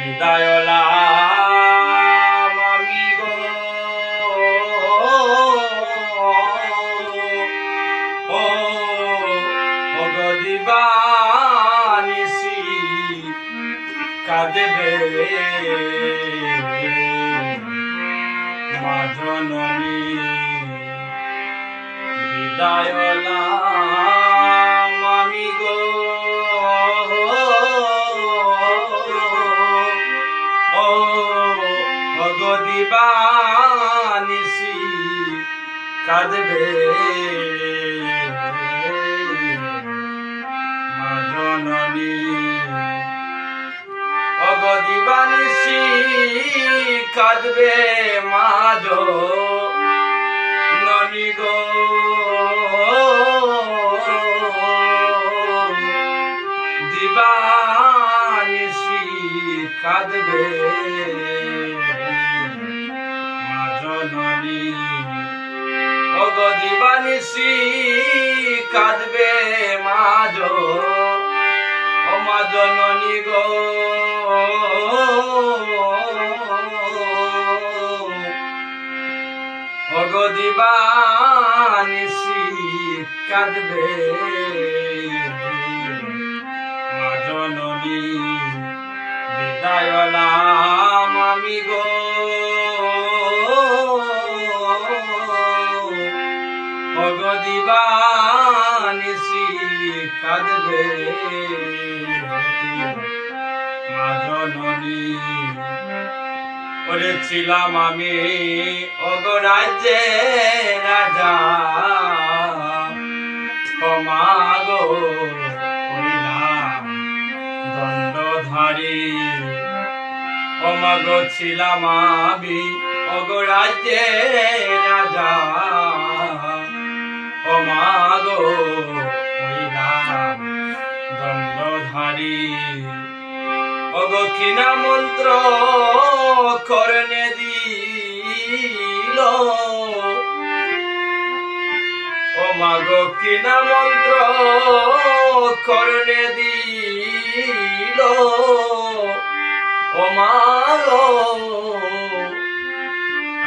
বিদায়লা আমি গো ও অগদিবানিসি কাঁদবে মা জননী বিদায়লা কাঁদবে মা জননী অগদিবানিসি কাঁদবে মা জননী গো দিবানিসি কাঁদবে মা অগ দিবানিসি কাঁদবে মা জো ও মা জননী গো অগ দিবানিসি কাঁদবে মা জননী বিদায়লাম আমি গো। কাঁদবে মা জননী করেছিলাম আমি অগরাজ্যে রাজা হইলাম দণ্ডধারী অমাগো ছিলাম আমি অগরাজ্যে রাজা কিনা মন্ত্র করনে দিল। ও মাগো কিনা মন্ত্র করনে দিল। ও মাগো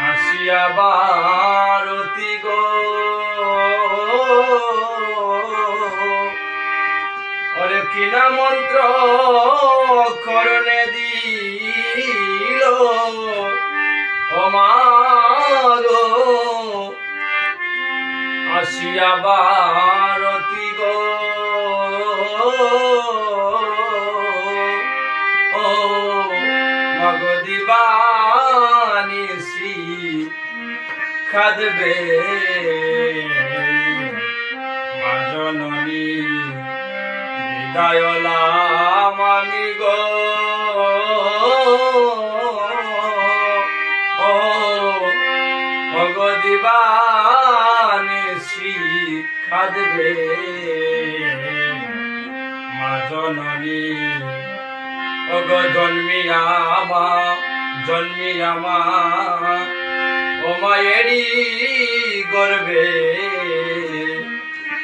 আসিয়া বারতি মন্ত্র করনে দিল। মাগো আসিয়া বারতি গো। ও মগো দিবানিসি খাদবে। মা জননী বিদায়লাম আমি গো। ও ভগদিবানিসি খাদবে। মা জননী অগ জন্মিয়ামা জন্মিয়ামা ও মায়েরি গর্বে,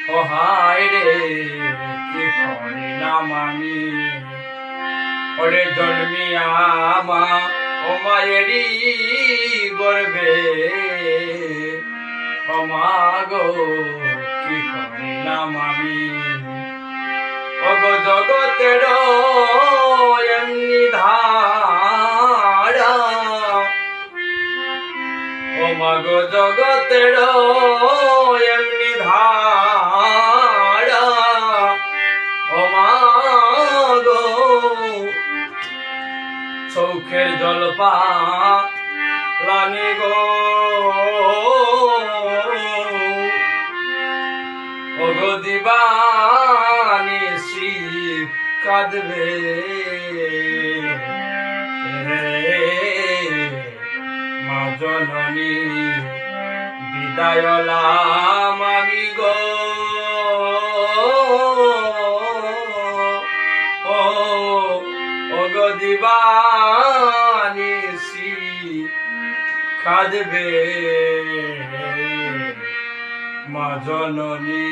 ও হায় রে। আমি। ওরে জন্মিয়ামা ও মায়েরি গর্বে। ও মা গো, কি করিলাম আমি? অগ জগতের এমনি ধারা ও মাগ জগতের চৌখের জলপা লানি গো। ওগো দিবানি শ্রী কাঁদবে। মা জননী বিদায়লাম কাঁদবে। মা জননী।